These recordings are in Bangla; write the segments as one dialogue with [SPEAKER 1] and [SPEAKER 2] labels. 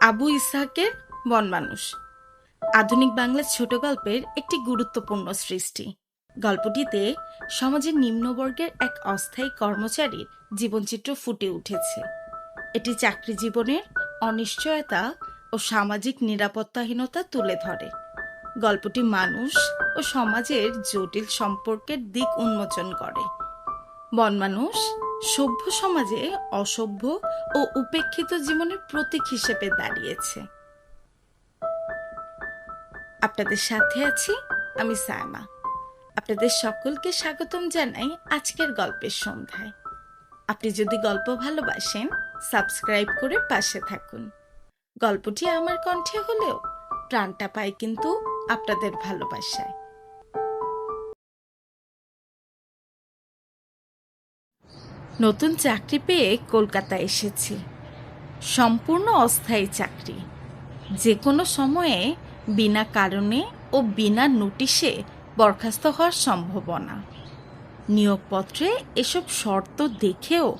[SPEAKER 1] আবু ইসাহাকের বনমানুষ। আধুনিক বাংলার ছোট গল্পের একটি গুরুত্বপূর্ণ সৃষ্টি। গল্পটিতে সমাজের নিম্নবর্গের এক অস্থায়ী কর্মচারীর জীবনচিত্র ফুটে উঠেছে। এটি চাকরি জীবনের অনিশ্চয়তা ও সামাজিক নিরাপত্তাহীনতা তুলে ধরে। গল্পটি মানুষ ও সমাজের জটিল সম্পর্কের দিক উন্মোচন করে। বনমানুষ সভ্য সমাজে অসভ্য ও উপেক্ষিত জীবনের প্রতীক হিসেবে দাঁড়িয়েছে। আপনাদের সাথে আছি আমি সায়মা। আপনাদের সকলকে স্বাগতম জানাই আজকের গল্পের সন্ধ্যায়। আপনি যদি গল্প ভালোবাসেন, সাবস্ক্রাইব করে পাশে থাকুন। গল্পটি আমার কণ্ঠে হলেও প্রাণটা পায় কিন্তু আপনাদের ভালোবাসায়। নতুন চাকরি পেয়ে কলকাতা এসেছি। সম্পূর্ণ অস্থায়ী চাকরি। যে কোনো সময়ে, বিনা কারণে ও বিনা নোটিশে বরখাস্ত হওয়ার সম্ভাবনা। নিয়োগপত্রে এসব শর্ত দেখেও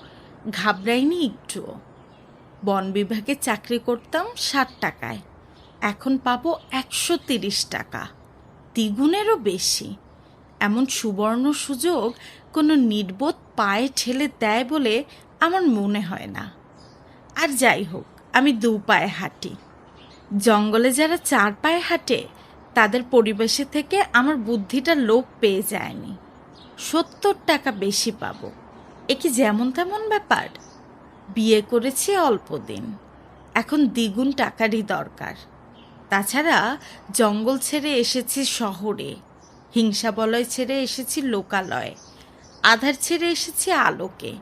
[SPEAKER 1] ঘাবড়াইনি একটুও বন বিভাগে চাকরি করতাম ষাট টাকায়। এখন পাবো একশো তিরিশ টাকা। দ্বিগুণেরও বেশি। এমন সুবর্ণ সুযোগ কোনো নির্বোধ পায়ে ঠেলে দেয় বলে আমার মনে হয় না। আর যাই হোক, আমি দু পায়ে হাঁটি। জঙ্গলে যারা চার পায়ে হাঁটে, তাদের পরিবেশে থেকে আমার বুদ্ধিটা লোপ পেয়ে যায়নি। সত্তর টাকা বেশি পাবো। এ কি যেমন তেমন ব্যাপার? বিয়ে করেছি অল্প দিন। এখন দ্বিগুণ টাকারই দরকার। তাছাড়া জঙ্গল ছেড়ে এসেছি শহরে। হিংসা বলয় ছেড়ে এসেছি লোকালয়ে। আধার ছেড়ে এসেছি আলোকে।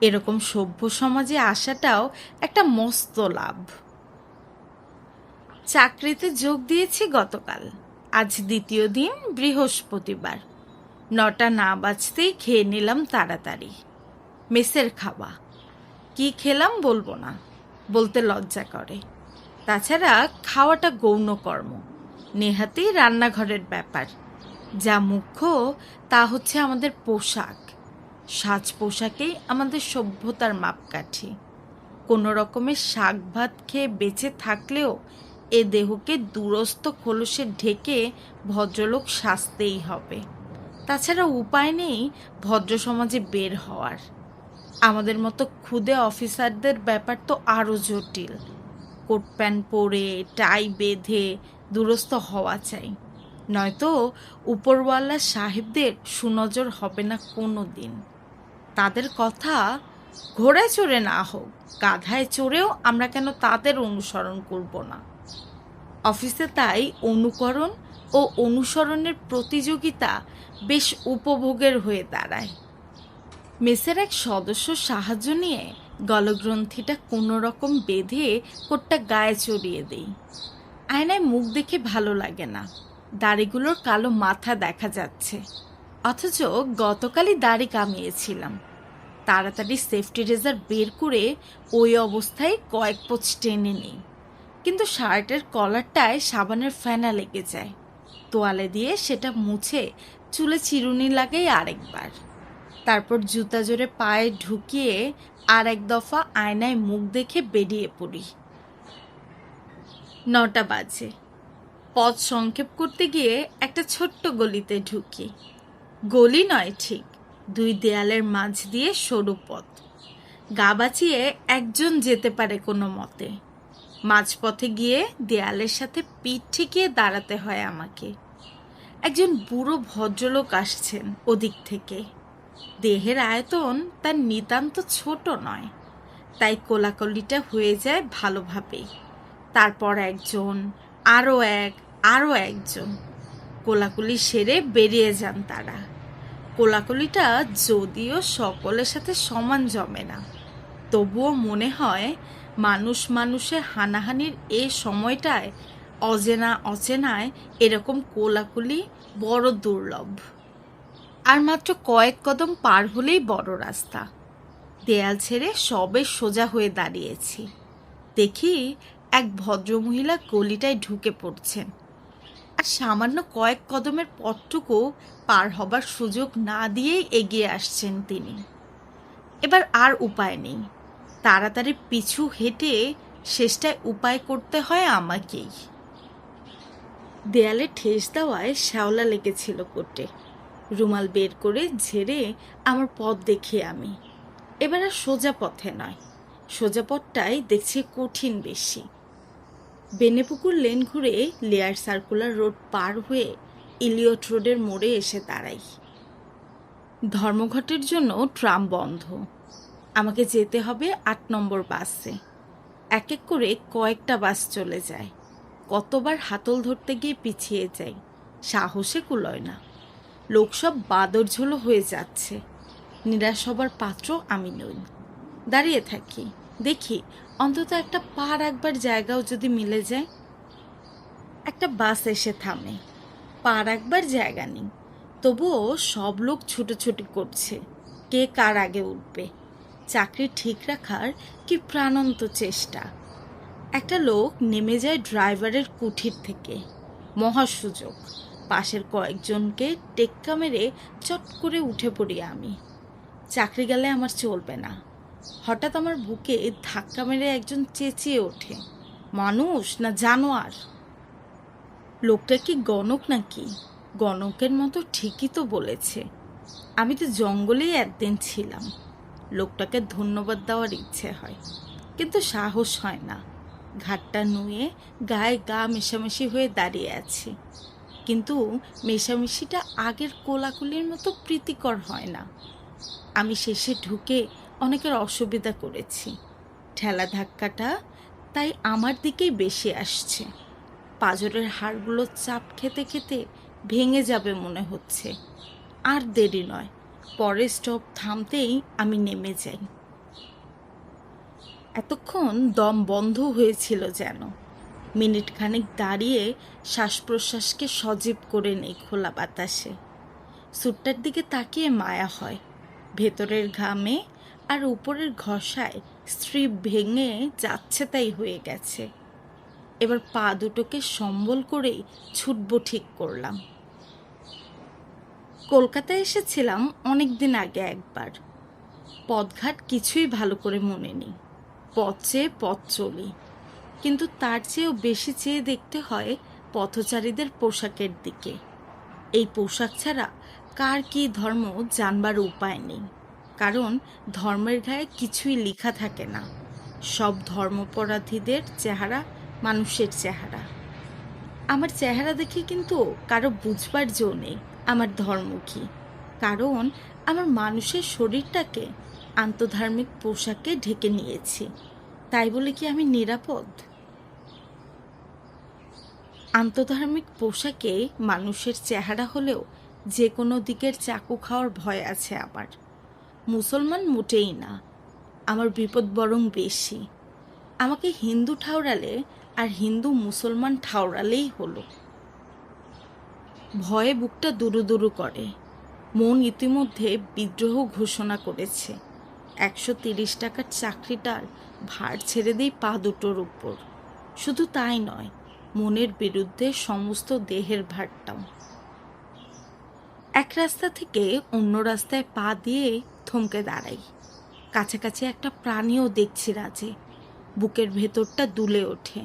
[SPEAKER 1] এরকম সভ্য সমাজে আসাটাও একটা মস্ত লাভ। চাকরিতে যোগ দিয়েছি গতকাল। আজ দ্বিতীয় দিন, বৃহস্পতিবার। নটা না বাজতেই খেয়ে নিলাম তাড়াতাড়ি। মেসের খাওয়া। কি খেলাম বলব না, বলতে লজ্জা করে। তাছাড়া খাওয়াটা গৌণ কর্ম রান্নাঘরের ব্যাপার। যা মুখ্য, তা হচ্ছে আমাদের পোশাক। সাজ পোশাকেই আমাদের সভ্যতার মাপকাঠি। কোনো রকমের শাক ভাত খেয়ে বেঁচে থাকলেও এ দেহকে দূরস্থ খোলসে ঢেকে ভদ্রলোক সাজতেই হবে। তাছাড়া উপায় নেই ভদ্র সমাজে বের হওয়ার। আমাদের মতো ক্ষুদে অফিসারদের ব্যাপার তো আরও জটিল। কোট প্যান্ট পরে, টাই বেঁধে দূরস্থ হওয়া চাই। নয়তো উপরওয়ালা সাহেবদের সুনজর হবে না কোনো দিন তাদের কথা ঘোড়ায় চড়ে না হোক, গাধায় চড়েও আমরা কেন তাদের অনুসরণ করব না? অফিসে তাই অনুকরণ ও অনুসরণের প্রতিযোগিতা বেশ উপভোগের হয়ে দাঁড়ায়। মেসের এক সদস্য সাহায্য নিয়ে গলগ্রন্থিটা কোনো রকম বেঁধে কোটটা গায়ে চড়িয়ে দেই। আয়নায় মুখ দেখে ভালো লাগে না। দাড়িগুলোর কালো মাথা দেখা যাচ্ছে। অথচ গতকালই দাড়ি কামিয়েছিলাম। তাড়াতাড়ি সেফটি রেজার বের করে ওই অবস্থায় কয়েক পোচ টেনে নিই। কিন্তু শার্টের কলারটায় সাবানের ফেনা লেগে যায়। তোয়ালে দিয়ে সেটা মুছে চুলে চিরুনি লাগাই আরেকবার। তারপর জুতা জোরে পায়ে ঢুকিয়ে আর এক দফা আয়নায় মুখ দেখে বেরিয়ে পড়ি। নটা বাজে। পথ সংক্ষেপ করতে গিয়ে একটা ছোট্ট গলিতে ঢুকি। গলি নয় ঠিক, দুই দেয়ালের মাঝ দিয়ে সরু পথ। গা বাঁচিয়ে একজন যেতে পারে কোনো মতে। মাঝপথে গিয়ে দেয়ালের সাথে পিঠ ঠেকিয়ে দাঁড়াতে হয় আমাকে। একজন বুড়ো ভদ্রলোক আসছেন ওদিক থেকে। দেহের আয়তন তার নিতান্ত ছোট নয়, তাই কোলাকলিটা হয়ে যায় ভালোভাবেই। তারপর একজন, আরও এক আরও একজন। কোলাকুলি সেরে বেরিয়ে যান তারা। কোলাকুলিটা যদিও সকলের সাথে সমান জমে না, তবুও মনে হয় মানুষ মানুষে হানাহানির এ সময়টায় অজেনা অচেনায় এরকম কোলাকুলি বড় দুর্লভ। আর মাত্র কয়েক কদম পার হলেই বড় রাস্তা। দেয়াল ছেড়ে সবে সোজা হয়ে দাঁড়িয়েছি। দেখি এক ভদ্রমহিলা গলিটায় ঢুকে পড়ছেন। আর সামান্য কয়েক কদমের পথটুকু পার হবার সুযোগ না দিয়েই এগিয়ে আসছেন তিনি। এবার আর উপায় নেই। তাড়াতাড়ি পিছু হেঁটে শেষটায় উপায় করতে হয় আমাকেই। দেয়ালে ঠেস দেওয়ায় শ্যাওলা লেগেছিল কোটে। রুমাল বের করে ঝেড়ে আমার পথ দেখি আমি। এবার আর সোজা পথে নয়। সোজা পথটাই দেখছি কঠিন বেশি। বেনেপুকুর লেন ঘুরে লেয়ার সার্কুলার রোড পার হয়ে ইলিয়ট রোডের মোড়ে এসে দাঁড়াই। ধর্মঘটের জন্য ট্রাম বন্ধ। আমাকে যেতে হবে আট নম্বর বাসে। এক এক করে কয়েকটা বাস চলে যায়। কতবার হাতল ধরতে গিয়ে পিছিয়ে যাই, সাহসে কুলয় না। লোক সব বাদরঝোলো হয়ে যাচ্ছে। নিরাশ হবার পাত্র আমি নই। দাঁড়িয়ে থাকি, দেখি অন্তত একটা পা রাখবার জায়গাও যদি মিলে যায়, একটা বাস এসে থামে। পা রাখবার জায়গা নেই। তবুও সব লোক ছুটোছুটি করছে। কে কার আগে উঠবে? চাকরি ঠিক রাখার কি প্রাণন্ত চেষ্টা? একটা লোক নেমে যায় ড্রাইভারের কুঠির থেকে। মহা সুযোগ। পাশের কয়েকজনকে টেক্কা মেরে চট করে উঠে পড়ি আমি। চাকরি গেলে আমার চলবে না। হঠাৎ আমার বুকে ধাক্কা মেরে একজন চেঁচিয়ে ওঠে। মানুষ না জানোয়ার? লোকটা কি গণক নাকি? গণকের মতো ঠিকই তো বলেছে। আমি তো জঙ্গলেই একদিন ছিলাম। লোকটাকে ধন্যবাদ দেওয়ার ইচ্ছে হয়, কিন্তু সাহস হয় না। ঘাটটা নুয়ে গায়ে গা মেশামেশি হয়ে দাঁড়িয়ে আছি। কিন্তু মেশামেশিটা আগের কোলাকুলির মতো প্রীতিকর হয় না। আমি শেষে ঢুকে অনেকের অসুবিধা করেছি। ঠেলা ধাক্কাটা তাই আমার দিকেই বেশি আসছে। পাজরের হাড়গুলো চাপ খেতে খেতে ভেঙে যাবে মনে হচ্ছে। আর দেরি নয় পরের স্টপ থামতেই আমি নেমে যাই। এতক্ষণ দম বন্ধ হয়েছিল যেন। মিনিট খানেক দাঁড়িয়ে শ্বাস প্রশ্বাসকে সজীব করে নেই খোলা বাতাসে। স্যুটটার দিকে তাকিয়ে মায়া হয়। ভেতরের ঘামে আর উপরের ঘষায় স্ত্রী ভেঙে যাচ্ছে তাই হয়ে গেছে। এবার পা দুটোকে সম্বল করেই ছুটব ঠিক করলাম। কলকাতায় এসেছিলাম অনেক দিন আগে একবার। পথঘাট কিছুই ভালো করে মনে নেই। পথ চেয়ে পথ চলি। কিন্তু তার চেয়েও বেশি চেয়ে দেখতে হয় পথচারীদের পোশাকের দিকে। এই পোশাক ছাড়া কার কী ধর্ম জানবার উপায় নেই। কারণ ধর্মের গায়ে কিছুই লেখা থাকে না। সব ধর্মপরাধীদের চেহারা মানুষের চেহারা। আমার চেহারা দেখে কিন্তু কারও বুঝবার জো নেই, আমার ধর্ম কী কারণ আমার মানুষের শরীরটাকে আন্তধার্মিক পোশাকে ঢেকে নিয়েছি। তাই বলে কি আমি নিরাপদ? আন্তধার্মিক পোশাকে মানুষের চেহারা হলেও যে কোনো দিকের চাকু খাওয়ার ভয় আছে আমার। মুসলমান মোটেই না। আমার বিপদ বরং বেশি। আমাকে হিন্দু ঠাউরালে আর হিন্দু মুসলমান ঠাউরালেই হলো। ভয়ে বুকটা দুরু দুরু করে। মন ইতিমধ্যে বিদ্রোহ ঘোষণা করেছে। একশো তিরিশ টাকার চাকরিটার ভার ছেড়ে দিই পা দুটোর উপর। শুধু তাই নয়, মনের বিরুদ্ধে সমস্ত দেহের ভারটাও। এক রাস্তা থেকে অন্য রাস্তায় পা দিয়ে থমকে দাঁড়াই। কাছাকাছি একটা প্রাণীও দেখছি রাজে। বুকের ভেতরটা দুলে ওঠে।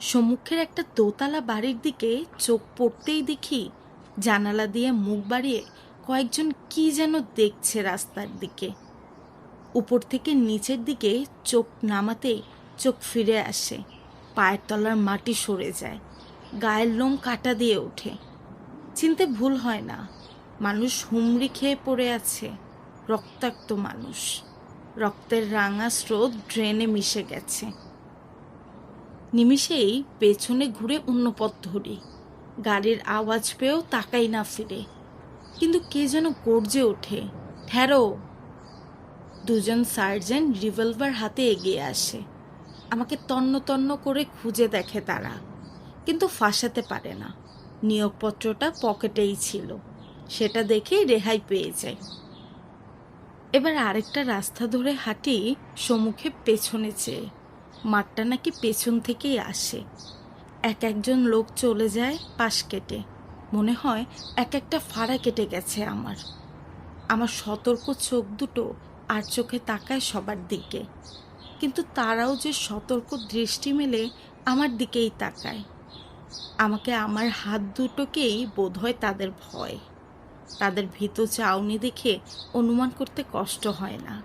[SPEAKER 1] সম্মুখের একটা দোতলা বাড়ির দিকে চোখ পড়তেই দেখি, জানালা দিয়ে মুখ বাড়িয়ে কয়েকজন কি যেন দেখছে রাস্তার দিকে। উপর থেকে নিচের দিকে চোখ নামাতেই চোখ ফিরে আসে। পায়ের তলার মাটি সরে যায়। গায়ের লোম কাটা দিয়ে ওঠে। চিনতে ভুল হয় না। মানুষ হুমড়ি খেয়ে পড়ে আছে। রক্তাক্ত মানুষ। রক্তের রাঙা স্রোত ড্রেনে মিশে গেছে। নিমিষেই পেছনে ঘুরে অন্য পথ ধরি। গাড়ির আওয়াজ পেয়েও তাকাই না ফিরে। কিন্তু কে যেন গর্জে ওঠে, ঠেরো! দুজন সার্জেন্ট রিভলভার হাতে এগিয়ে আসে। আমাকে তন্ন তন্ন করে খুঁজে দেখে তারা, কিন্তু ফাঁসাতে পারে না। নিয়োগপত্রটা পকেটেই ছিল। সেটা দেখেই রেহাই পেয়ে যায়। এবার আরেকটা রাস্তা ধরে হাঁটি সম্মুখে পেছনে চেয়ে। মাঠটা নাকি পেছন থেকেই আসে। এক একজন লোক চলে যায় পাশ কেটে। মনে হয় এক একটা ফাড়া কেটে গেছে আমার। আমার সতর্ক চোখ দুটো আর চোখে তাকায় সবার দিকে। কিন্তু তারাও যে সতর্ক দৃষ্টি মেলে আমার দিকেই তাকায়। আমাকে আমার হাত দুটোকেই বোধহয় তাদের ভয়। তাদের ভীত চাউনি দেখে অনুমান করতে কষ্ট হয় না।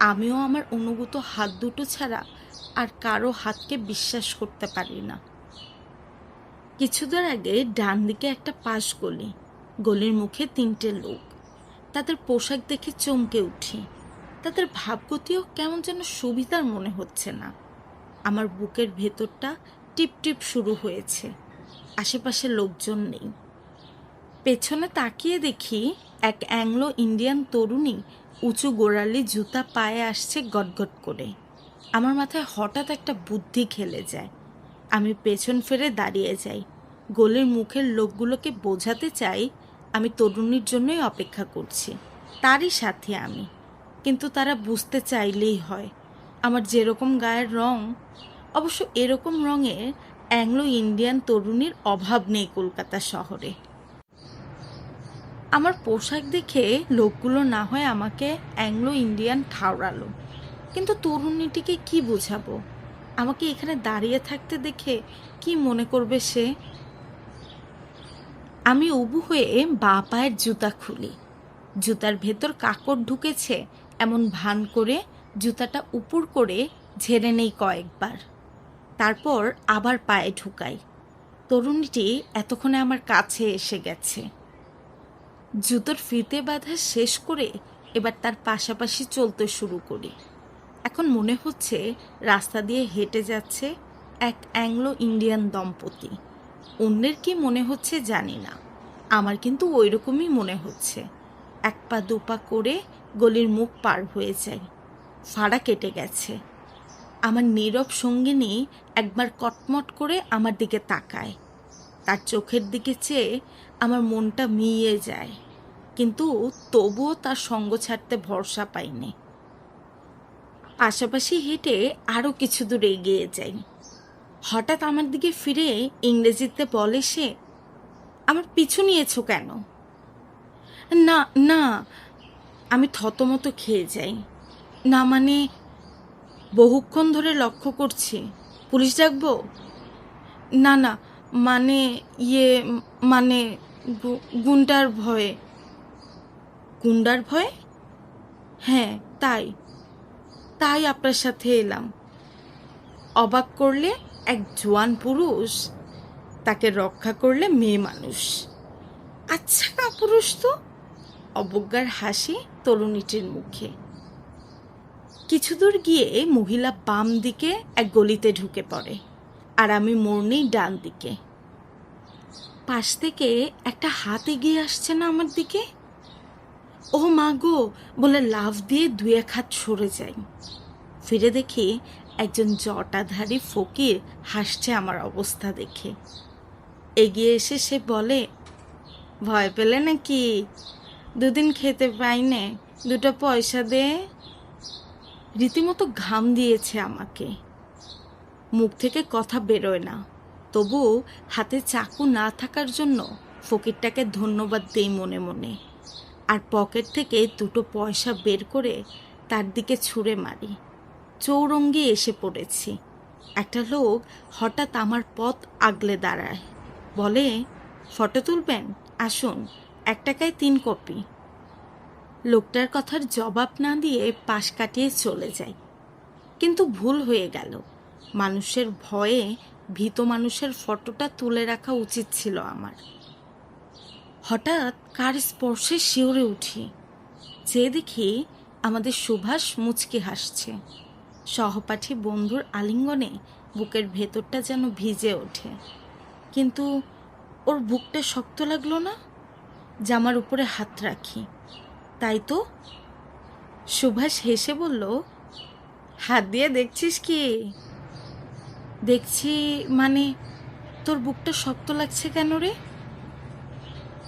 [SPEAKER 1] আমিও আমার অনুভূত হাত দুটো ছাড়া আর কারও হাতকে বিশ্বাস করতে পারি না। কিছুদিন আগে ডান দিকে একটা পাশ গলি, গলির মুখে তিনটে লোক। তাদের পোশাক দেখে চমকে উঠি। তাদের ভাবগতিও কেমন যেন সুবিধার মনে হচ্ছে না। আমার বুকের ভেতরটা টিপ টিপ শুরু হয়েছে। আশেপাশে লোকজন নেই। পেছনে তাকিয়ে দেখি এক অ্যাংলো ইন্ডিয়ান তরুণী উঁচু গোড়ালি জুতা পায়ে আসছে গটগট করে। আমার মাথায় হঠাৎ একটা বুদ্ধি খেলে যায়। আমি পেছন ফেরে দাঁড়িয়ে যাই। গোলের মুখের লোকগুলোকে বোঝাতে চাই আমি তরুণীর জন্যই অপেক্ষা করছি। তারই সাথে আমি। কিন্তু তারা বুঝতে চাইলেই হয়। আমার যেরকম গায়ের রং, অবশ্য এরকম রঙের অ্যাংলো ইন্ডিয়ান তরুণীর অভাব নেই কলকাতা শহরে। আমার পোশাক দেখে লোকগুলো না হয় আমাকে অ্যাংলো ইন্ডিয়ান ঠাউরালো কিন্তু তরুণীটিকে কি বোঝাবো? আমাকে এখানে দাঁড়িয়ে থাকতে দেখে কি মনে করবে সে? আমি উবু হয়ে বা পায়ের জুতা খুলি। জুতার ভেতর কাকড় ঢুকেছে এমন ভান করে জুতাটা উপর করে ঝেড়ে নেই কয়েকবার। তারপর আবার পায়ে ঢুকাই। তরুণীটি এতক্ষণে আমার কাছে এসে গেছে। জুতোর ফিতে বাঁধা শেষ করে এবার তার পাশাপাশি চলতে শুরু করি। এখন মনে হচ্ছে রাস্তা দিয়ে হেঁটে যাচ্ছে এক অ্যাংলো ইন্ডিয়ান দম্পতি। অন্যের কি মনে হচ্ছে জানি না। আমার কিন্তু ওই রকমই মনে হচ্ছে। এক পা দুপা করে গলির মুখ পার হয়ে যায় ফাড়া কেটে গেছে। আমার নীরব সঙ্গিনী একবার কটমট করে আমার দিকে তাকায়। তার চোখের দিকে চেয়ে আমার মনটা মিইয়ে যায়। কিন্তু তবুও তার সঙ্গ ছাড়তে ভরসা পাইনি। পাশাপাশি হেঁটে আরও কিছু দূর এগিয়ে যাই। হঠাৎ আমার দিকে ফিরে ইংরেজিতে বলে সে, আমার পিছু নিয়েছো কেন? না না, আমি থতমত খেয়ে যাই। না মানে বহুক্ষণ ধরে লক্ষ্য করছি। পুলিশ ডাকবো? না না মানে ইয়ে মানে গুন্ডার ভয়ে গুন্ডার ভয়? হ্যাঁ তাই। তাই আপনার সাথে এলাম। অবাক করলে এক জোয়ান পুরুষ, তাকে রক্ষা করলে মেয়ে মানুষ। আচ্ছা কাপুরুষ তো? অবজ্ঞার হাসি তরুণীটির মুখে। কিছু দূর গিয়ে মহিলা বাম দিকে এক গলিতে ঢুকে পড়ে, আর আমি মোড় ডান দিকে। পাশ থেকে একটা হাত এগিয়ে আসছে না আমার দিকে? ও মা গো, বলে লাভ দিয়ে দুই এক হাত সরে যাই। ফিরে দেখি একজন জটাধারী ফকির হাসছে আমার অবস্থা দেখে। এগিয়ে এসে সে বলে, ভয় পেলে নাকি? দুদিন খেতে পাইনে, দুটো পয়সা দে। রীতিমতো ঘাম দিয়েছে আমাকে। মুখ থেকে কথা বেরোয় না। তবু হাতে চাকু না থাকার জন্য ফকিরটাকে ধন্যবাদ দেই মনে মনে। আর পকেট থেকে দুটো পয়সা বের করে তার দিকে ছুঁড়ে মারি। চৌরঙ্গি এসে পড়েছি। একটা লোক হঠাৎ আমার পথ আগলে দাঁড়ায়। বলে, ফটো তুলবেন? আসুন, এক টাকায় তিন কপি। লোকটার কথার জবাব না দিয়ে পাশ কাটিয়ে চলে যাই কিন্তু ভুল হয়ে গেল। মানুষের ভয়ে ভীত মানুষের ফটোটা তুলে রাখা উচিত ছিল আমার। হঠাৎ কার স্পর্শে শিওরে উঠি। যে দেখি আমাদের সুভাষ মুচকি হাসছে। সহপাঠী বন্ধুর আলিঙ্গনে বুকের ভেতরটা যেন ভিজে ওঠে। কিন্তু ওর বুকটা শক্ত লাগল না? জামার উপরে হাত রাখি। তাই তো? সুভাষ হেসে বলল, হাত দিয়ে দেখছিস কি? দেখছি মানে তোর বুকটা শক্ত লাগছে কেন রে?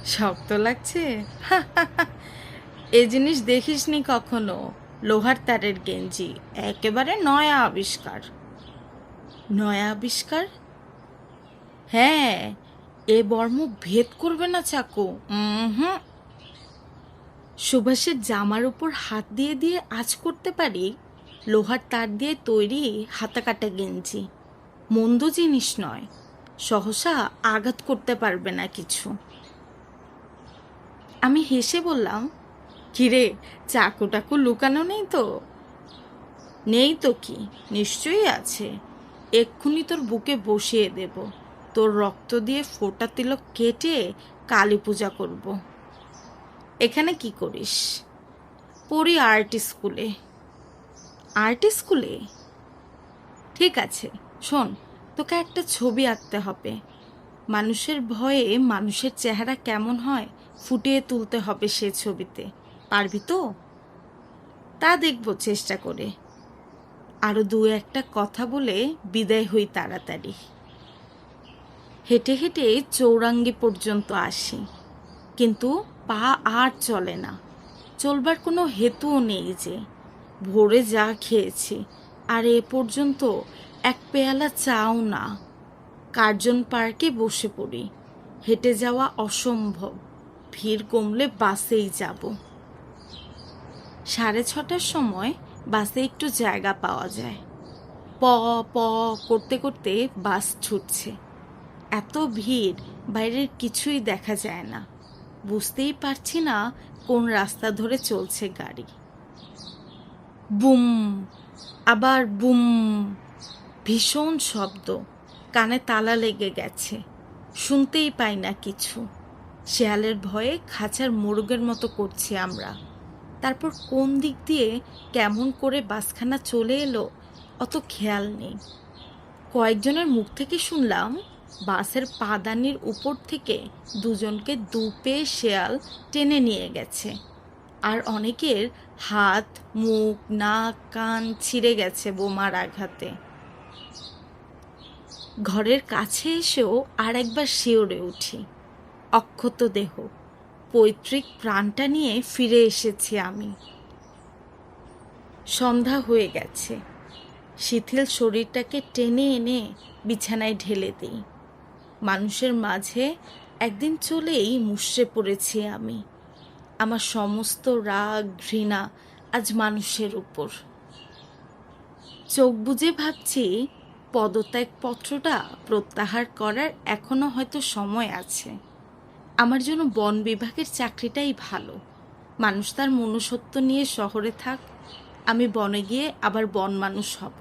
[SPEAKER 1] শক্ত লাগছে? এ জিনিস দেখিসনি কখনো? লোহার তারের গেঞ্জি, একেবারে নয়া আবিষ্কার। নয়া আবিষ্কার? হ্যাঁ এ বর্ম ভেদ করবে না চাকু। হুম সুভাষের জামার উপর হাত দিয়ে দিয়ে আজ করতে পারি? লোহার তার দিয়ে তৈরি হাতাকাটা গেঞ্জি। মন্দ জিনিস নয়। সহসা আঘাত করতে পারবে না কিছু। আমি হেসে বললাম, কিরে চাকু টাকু লুকানো নেই তো? নেই তো কি? নিশ্চয়ই আছে। এক্ষুনি তোর বুকে বসিয়ে দেব। তোর রক্ত দিয়ে ফোঁটা তিলক কেটে কালী পূজা করব। এখানে কি করিস? পড়ি আর্ট স্কুলে। আর্ট স্কুলে? ঠিক আছে, শোন, তোকে একটা ছবি আঁকতে হবে। মানুষের ভয়ে মানুষের চেহারা কেমন হয় ফুটিয়ে তুলতে হবে সে ছবিতে। পারবি তো? তা দেখব, চেষ্টা করে। আরও দু একটা কথা বলে বিদায় হই তাড়াতাড়ি। হেঁটে হেঁটে চৌরাঙ্গি পর্যন্ত আসি। কিন্তু পা আর চলে না। চলবার কোনো হেতুও নেই যে। ভোরে যা খেয়েছি, আর এ পর্যন্ত এক পেয়ালা চাও না। কার্জন পার্কে বসে পড়ি। হেঁটে যাওয়া অসম্ভব। ভিড় কমলে বাসেই যাব। সাড়ে ছটার সময় বাসে একটু জায়গা পাওয়া যায়। প প করতে করতে বাস ছুটছে। এত ভিড়, বাইরের কিছুই দেখা যায় না। বুঝতেই পারছি না কোন রাস্তা ধরে চলছে গাড়ি। বুম, আবার বুম, ভীষণ শব্দ। কানে তালা লেগে গেছে। শুনতেই পাই না কিছু। শেয়ালের ভয়ে খাঁচার মোরগের মতো করছি আমরা। তারপর কোন দিক দিয়ে কেমন করে বাসখানা চলে এলো, অত খেয়াল নেই। কয়েকজনের মুখ থেকে শুনলাম, বাসের পাদানির উপর থেকে দুজনকে দুপে শেয়াল টেনে নিয়ে গেছে। আর অনেকের হাত, মুখ, নাক, কান ছিঁড়ে গেছে বোমার আঘাতে। ঘরের কাছে এসেও আর একবার শিওরে উঠি। অক্ষত দেহ। পৈতৃক প্রাণটা নিয়ে ফিরে এসেছি আমি। সন্ধ্যা হয়ে গেছে। শিথিল শরীরটাকে টেনে এনে বিছানায় ঢেলে দিই। মানুষের মাঝে একদিন চলেই মুষড়ে পড়েছি আমি। আমার সমস্ত রাগ, ঘৃণা আজ মানুষের উপর। চোখ বুজে ভাবছি পদত্যাগ পত্রটা প্রত্যাহার করার এখনও হয়তো সময় আছে। আমার জন্য বন বিভাগের চাকরিটাই ভালো। মানুষ তার মনুষ্যত্ব নিয়ে শহরে থাক, আমি বনে গিয়ে আবার বন মানুষ হব।